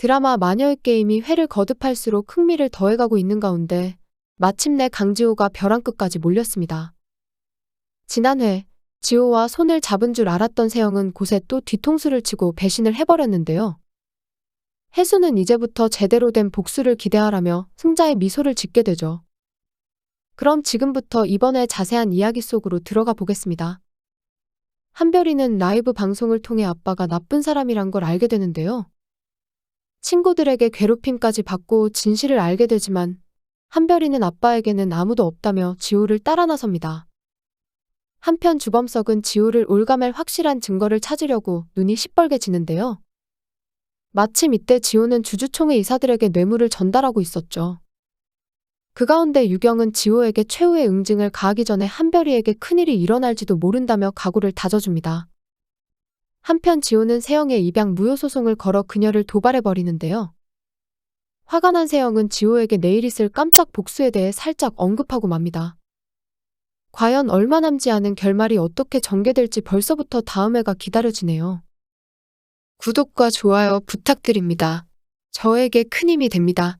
드라마 마녀의 게임이 회를 거듭할수록 흥미를 더해가고 있는 가운데 마침내 강지호가 벼랑 끝까지 몰렸습니다. 지난 회 지호와 손을 잡은 줄 알았던 세영은 곳에 또 뒤통수를 치고 배신을 해버렸는데요. 혜수는 이제부터 제대로 된 복수를 기대하라며 승자의 미소를 짓게 되죠. 그럼 지금부터 이번에 자세한 이야기 속으로 들어가 보겠습니다. 한별이는 라이브 방송을 통해 아빠가 나쁜 사람이란 걸 알게 되는데요. 친구들에게 괴롭힘까지 받고 진실을 알게 되지만 한별이는 아빠에게는 아무도 없다며 지호를 따라 나섭니다. 한편 주범석은 지호를 올가맬 확실한 증거를 찾으려고 눈이 시뻘개지는데요. 마침 이때 지호는 주주총회 이사들에게 뇌물을 전달하고 있었죠. 그 가운데 유경은 지호에게 최후의 응징을 가하기 전에 한별이에게 큰일이 일어날지도 모른다며 각오를 다져줍니다. 한편 지호는 세영의 입양 무효 소송을 걸어 그녀를 도발해버리는데요. 화가 난 세영은 지호에게 내일 있을 깜짝 복수에 대해 살짝 언급하고 맙니다. 과연 얼마 남지 않은 결말이 어떻게 전개될지 벌써부터 다음 회가 기다려지네요. 구독과 좋아요 부탁드립니다. 저에게 큰 힘이 됩니다.